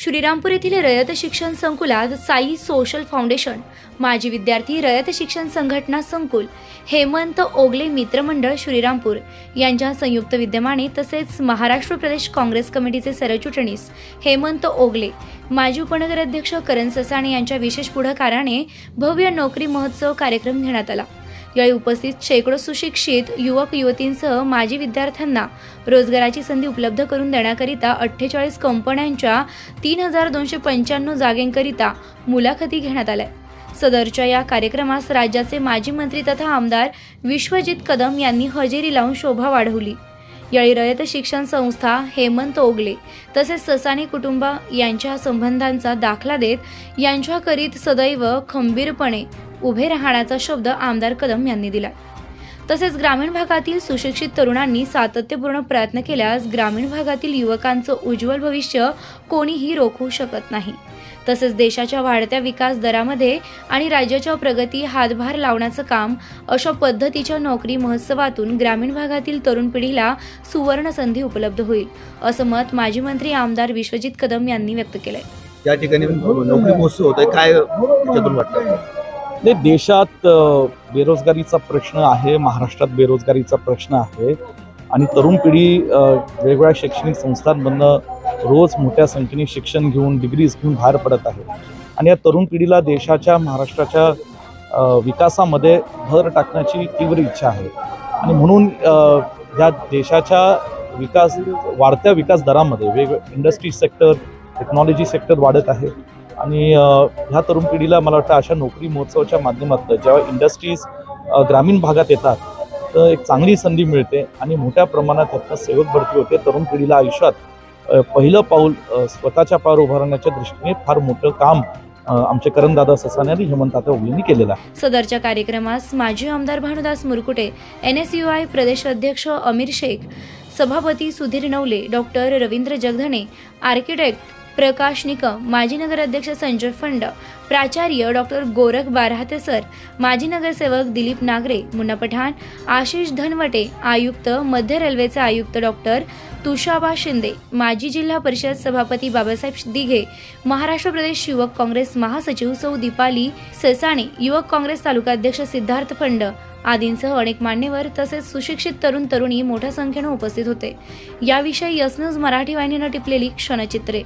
श्रीरामपूर येथील रयत शिक्षण संकुलात साई सोशल फाउंडेशन माजी विद्यार्थी रयत शिक्षण संघटना संकुल हेमंत ओगले मित्रमंडळ श्रीरामपूर यांच्या संयुक्त विद्यमाने तसेच महाराष्ट्र प्रदेश काँग्रेस कमिटीचे सरचिटणीस हेमंत ओगले माजी उपनगराध्यक्ष करण ससाणे यांच्या विशेष पुढाकाराने भव्य नोकरी महोत्सव कार्यक्रम घेण्यात आला. यावेळी उपस्थित शेकडो सुशिक्षित युवक युवतींसह माजी विद्यार्थ्यांना रोजगाराची संधी उपलब्ध करून देण्याकरिता अठ्ठेचाळीस कंपन्यांच्या तीन हजार दोनशे पंच्याण्णव जागेंकरिता मुलाखती घेण्यात आल्या. सदरच्या या कार्यक्रमास राज्याचे माजी मंत्री तथा आमदार विश्वजित कदम यांनी हजेरी लावून शोभा वाढवली. यावेळी रयत शिक्षण संस्था हेमंत ओगले तसेच ससानी कुटुंब यांच्या संबंधांचा दाखला देत यांच्याकरीत सदैव खंबीरपणे उभे राहण्याचा शब्द आमदार कदम यांनी दिला. तसेच ग्रामीण भागातील सुशिक्षित तरुणांनी सातत्यपूर्ण प्रयत्न केल्यास ग्रामीण भागातील युवकांचं उज्ज्वल भविष्य कोणीही रोखू शकत नाही. तसेच देशाच्या वाढत्या विकास दरामध्ये आणि राज्याच्या प्रगती हातभार लावण्याचं काम अशा पद्धतीच्या नोकरी महोत्सवातून ग्रामीण भागातील तरुण पिढीला सुवर्ण संधी उपलब्ध होईल असं मत माजी मंत्री आमदार विश्वजित कदम यांनी व्यक्त केलंय. या ठिकाणी नोकरी महोत्सव होत आहे काय त्याच्यातून वाटतं? नाही देशात बेरोजगारीचा प्रश्न आहे महाराष्ट्रात बेरोजगारीचा प्रश्न आहे आणि तरुण पिढी वेगवेगळ्या शैक्षणिक संस्थांमधनं रोज मोठ्या संख्येने शिक्षण घेऊन डिग्रीज घेऊन बाहेर पडत आहे. आणि या तरुण पिढीला देशाच्या महाराष्ट्राच्या विकासामध्ये भर टाकण्याची तीव्र इच्छा आहे. आणि म्हणून या देशाच्या विकास वाढत्या विकास दरामध्ये वेग इंडस्ट्री सेक्टर टेक्नॉलॉजी सेक्टर वाढत आहे. आणि ह्या तरुण पिढीला मला वाटतं अशा नोकरी महोत्सवाच्या माध्यमातून जेव्हा इंडस्ट्रीज ग्रामीण भागात येतात तर एक चांगली संधी मिळते आणि मोठ्या प्रमाणात ह्यातनं सेवक भरती होते. तरुण पिढीला आयुष्यात पहिलं पाऊल स्वतःच्या पावर उभारण्याच्या दृष्टीने फार मोठं काम आमचे करणदादा ससाने आणि हेमंत ओगलेंनी केलेलं सदरच्या कार्यक्रमास माजी आमदार Bhanudas Murkute N S U I प्रदेश अध्यक्ष अमीर शेख सभापती सुधीर नवले डॉक्टर रवींद्र जगधणे आर्किटेक्ट प्रकाश निकम माजी नगराध्यक्ष संजय फंड प्राचार्य डॉक्टर गोरख बारहाते सर माजी नगरसेवक दिलीप नागरे मुन्ना पठाण आशिष धनवटे आयुक्त मध्य रेल्वेचे आयुक्त डॉक्टर तुषाबा शिंदे माजी जिल्हा परिषद सभापती बाबासाहेब दिघे महाराष्ट्र प्रदेश युवक काँग्रेस महासचिव सौ दीपाली ससाणे युवक काँग्रेस तालुकाध्यक्ष सिद्धार्थ फंड आदींसह अनेक मान्यवर तसेच सुशिक्षित तरुण तरुणी मोठ्या संख्येनं उपस्थित होते. याविषयी यसनूज मराठी वाहिनीनं टिपलेली क्षणचित्रे.